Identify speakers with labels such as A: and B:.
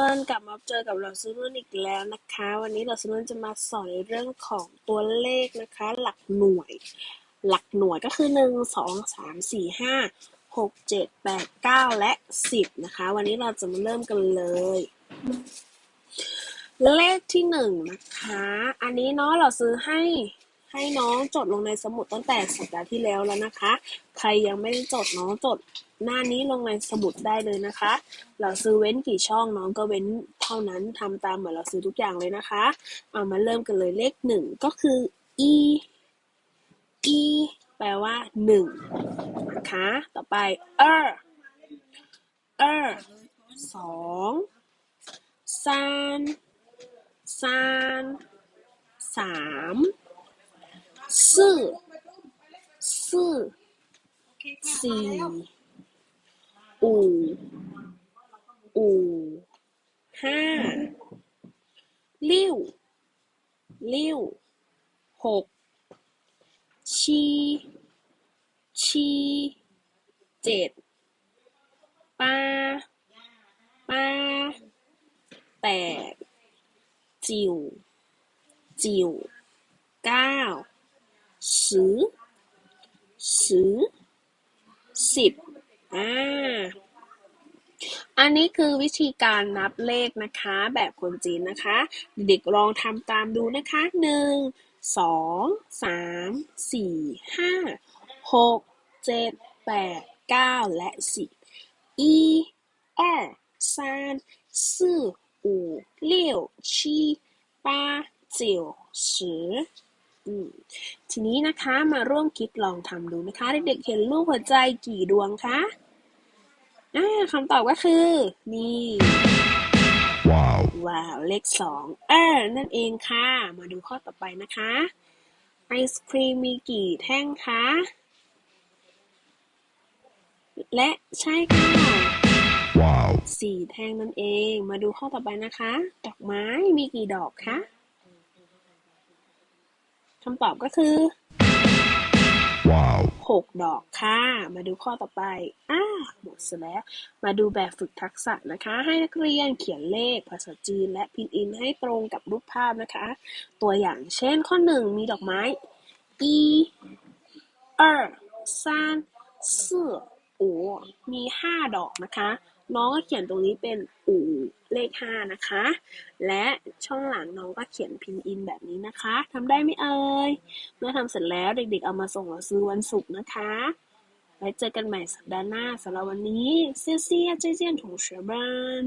A: เพื่นกลับมาเจอกับเราซื้อนอีกแล้วนะคะ วันนี้เราซื้อนจะมาสอนในเรื่องของตัวเลขนะคะ หลักหน่วย หลักหน่วยก็คือหนึ่งสองสามสี่ห้าหกเจ็ดแปดเก้าและสิบนะคะ วันนี้เราจะมาเริ่มกันเลย เลขที่หนึ่งนะคะ อันนี้เนาะเราซื้อให้ ให้น้องจดลงในสมุดตั้งแต่สัปดาห์ที่แล้วแล้วนะคะ ใครยังไม่ได้จดน้องจดหน้านี้ลงในสมุดได้เลยนะคะ เราซื้อเว้นกี่ช่องน้องก็เว้นเท่านั้นทำตามเหมือนเราซื้อทุกอย่างเลยนะคะเอามาเริ่มกันเลยเลขหนึ่งก็คือ e e แปลว่าหนึ่งนะคะต่อไป er er สองซานซานสาม สี่สี่สี่หูหูห้าลิ้วลิ้วหกชีชีเจ็ดปาปาแปดจิวจิวเก้า 十十สิบอ่า อันนี้คือวิธีการนับเลขนะคะ แบบคนจีนนะคะ เด็กลองทำตามดูนะคะหนึ่งสองสามสี่ห้าหกเจ็ดแปดเก้าและสิบ一二三四五六七八九十อืม ทีนี้นะคะมาร่วมคิดลองทำดูนะคะ เด็กๆเห็นรูปหัวใจกี่ดวงคะอ่าคำตอบก็คือ นี่
B: Wow.
A: ว้าวเลขสองเออนั่นเองค่ะ มาดูข้อต่อไปนะคะ ไอศครีมมีกี่แท่งคะ และใช่ค่ะ
B: Wow.
A: สี่แท่งนั่นเอง มาดูข้อต่อไปนะคะ ดอกไม้มีกี่ดอกคะค คำตอบก็คือ
B: wow.
A: หกดอกค่ะ มาดูข้อต่อไป อ้าหมดแล้ว มาดูแบบฝึกทักษะนะคะ ให้นักเรียนเขียนเลขภาษาจีน และพินอินให้ตรงกับรูปภาพนะคะ ตัวอย่างเช่นข้อหนึ่งมีดอกไม้อีเออร์ซานเสือโอมีห้าดอกนะคะ น้องก็เขียนตรงนี้เป็นอูเลขห้านะคะ และช่องหลังน้องก็เขียนพินอินแบบนี้นะคะ ทำได้ไหมเอ่ยเมื่อทำเสร็จแล้วเด็กๆเอามาส่งเราซื้อวันศุกร์นะคะไว้เจอกันใหม่สัปดาห์หน้าสำหรับวันนี้เซียเซียเจียเจียนถงเชือบาน